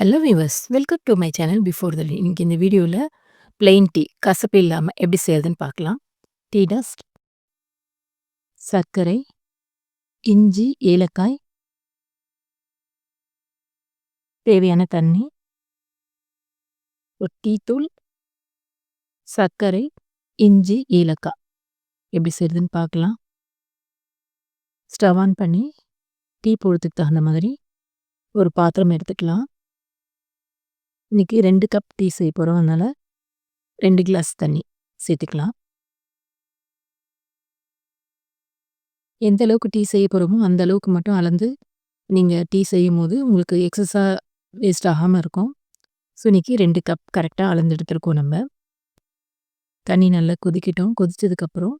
Hello viewers welcome to my channel before the இன்றைக்கி இந்த வீடியோவில் பிளெயின் டீ கசப்பு இல்லாமல் எப்படி செய்யறதுன்னு பார்க்கலாம். டீ டஸ்ட் சர்க்கரை இஞ்சி ஏலக்காய் தேவையான தண்ணி ஒரு டீத்தூள் சர்க்கரை இஞ்சி ஏலக்காய். எப்படி செய்யறதுன்னு பார்க்கலாம். ஸ்டவ் ஆன் பண்ணி டீ போடுறதுக்கு தகுந்த மாதிரி ஒரு பாத்திரம் எடுத்துக்கலாம். இன்றைக்கி ரெண்டு கப் டீ செய்ய போகிறோம் அதனால் ரெண்டு கிளாஸ் தண்ணி சேர்த்துக்கலாம். எந்த அளவுக்கு டீ செய்ய போகிறோமோ அந்த அளவுக்கு மட்டும் அளந்து நீங்கள் டீ செய்யும் போது உங்களுக்கு எக்ஸஸாக வேஸ்ட் ஆகாமல் இருக்கும். ஸோ இன்றைக்கி ரெண்டு கப் கரெக்டாக அளந்து எடுத்துருக்கோம் நம்ம. தண்ணி நல்லா கொதிக்கிட்டோம். கொதித்ததுக்கப்புறம்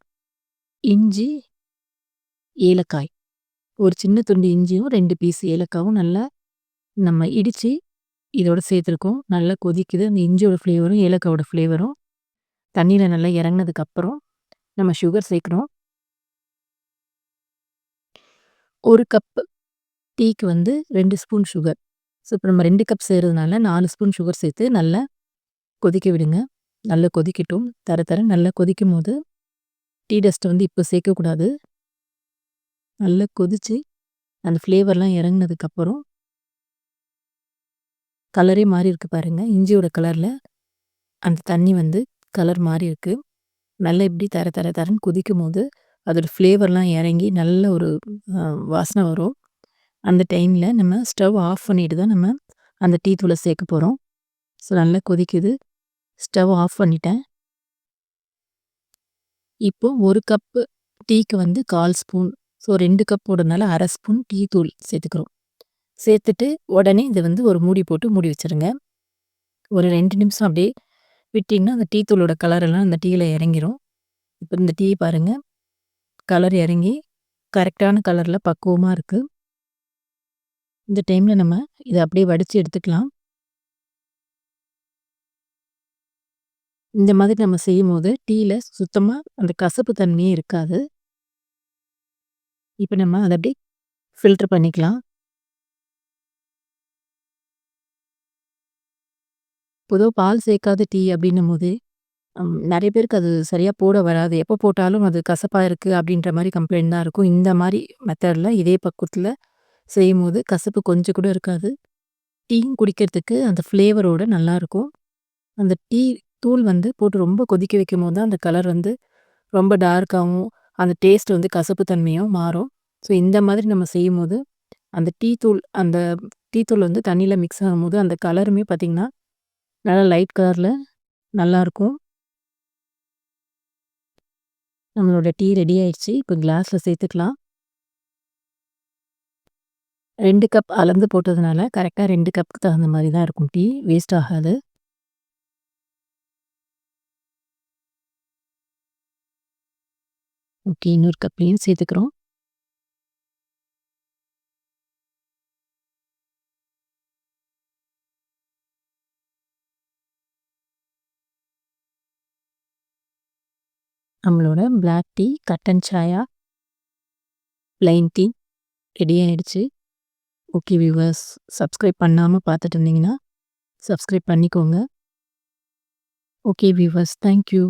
இஞ்சி ஏலக்காய். ஒரு சின்ன துண்டு இஞ்சியும் ரெண்டு பீஸ் ஏலக்காவும் நல்லா நம்ம இடித்து இதோட சேர்த்துருக்கோம். நல்லா கொதிக்குது. அந்த இஞ்சியோட ஃப்ளேவரும் ஏலக்காவோட ஃப்ளேவரும் தண்ணியில் நல்லா இறங்கினதுக்கப்புறம் நம்ம சுகர் சேர்க்குறோம். ஒரு கப்பு டீக்கு வந்து ரெண்டு ஸ்பூன் சுகர் ஸோ இப்போ நம்ம ரெண்டு கப் செய்கிறதுனால நாலு ஸ்பூன் சுகர் சேர்த்து நல்லா கொதிக்க விடுங்க. நல்லா கொதிக்கட்டும். தர தர நல்லா கொதிக்கும் போது டீ டஸ்ட்டை வந்து இப்போ சேர்க்கக்கூடாது. நல்லா கொதித்து அந்த ஃப்ளேவர்லாம் இறங்கினதுக்கப்புறம் கலரே மாறி இருக்கு பாருங்கள் இஞ்சியோட கலரில் அந்த தண்ணி வந்து கலர் மாறி இருக்கு. நல்லா இப்படி தர தர தரன்னு கொதிக்கும் போது அதோடய ஃப்ளேவர்லாம் இறங்கி நல்ல ஒரு வாசனை வரும். அந்த டைமில் நம்ம ஸ்டவ் ஆஃப் பண்ணிட்டு தான் நம்ம அந்த டீ தூளை சேர்க்க போகிறோம் ஸோ நல்லா கொதிக்குது. ஸ்டவ் ஆஃப் பண்ணிட்டேன். இப்போ ஒரு கப்பு டீக்கு வந்து கால் ஸ்பூன் ஸோ ரெண்டு கப் போடுறதுனால அரை ஸ்பூன் டீ தூள் சேர்த்துக்கிறோம். சேர்த்துட்டு உடனே இதை வந்து ஒரு மூடி போட்டு மூடி வச்சுருங்க. ஒரு ரெண்டு நிமிஷம் அப்படியே விட்டிங்கன்னா அந்த டீ தூளோட கலரெல்லாம் அந்த டீயில் இறங்கிரும். இப்போ இந்த டீ பாருங்கள் கலர் இறங்கி கரெக்டான கலரில் பக்குவமாக இருக்குது இந்த டைமில் நம்ம இதை அப்படியே வடித்து எடுத்துக்கலாம். இந்த மாதிரி நம்ம செய்யும் போது டீயில் சுத்தமாக அந்த கசப்பு தன்மையே இருக்காது. இப்போ நம்ம அதை அப்படியே ஃபில்ட்ரு பண்ணிக்கலாம். பொதுவாக பால் சேர்க்காத டீ அப்படின்னும்போது நிறைய பேருக்கு அது சரியாக போட வராது. எப்போ போட்டாலும் அது கசப்பாக இருக்குது அப்படின்ற மாதிரி கம்ப்ளைண்ட் தான் இருக்கும். இந்த மாதிரி மெத்தடில் இதே பக்குவத்தில் செய்யும்போது கசப்பு கொஞ்சம் கூட இருக்காது. டீயும் குடிக்கிறதுக்கு அந்த ஃப்ளேவரோட நல்லாயிருக்கும் அந்த டீ தூள் வந்து போட்டு ரொம்ப கொதிக்க வைக்கும் போது தான் அந்த கலர் வந்து ரொம்ப டார்க்காகவும் அந்த டேஸ்ட் வந்து கசப்பு தன்மையும் மாறும். ஸோ இந்த மாதிரி நம்ம செய்யும்போது அந்த டீ தூள் அந்த டீ தூள் வந்து தண்ணியில் மிக்ஸ் ஆகும்போது அந்த கலருமே பார்த்திங்கன்னா நல்லா லைட் கலரில் நல்லாயிருக்கும் நம்மளோட டீ ரெடி ஆயிடுச்சு. இப்போ கிளாஸில் சேர்த்துக்கலாம். ரெண்டு கப் அளந்து போட்டதுனால கரெக்டாக ரெண்டு கப்புக்கு தகுந்த மாதிரி தான் இருக்கும் டீ வேஸ்ட் ஆகாது. ஓகே இன்னொரு கப்லேயும் சேர்த்துக்கிறோம். நம்மளோட black tea kattan chaya plain tea ready ஆகிடுச்சு ஓகே வியூவர்ஸ் சப்ஸ்கிரைப் பண்ணாமல் பார்த்துட்டு இருந்தீங்கன்னா சப்ஸ்கிரைப் பண்ணிக்கோங்க. Okay viewers thank you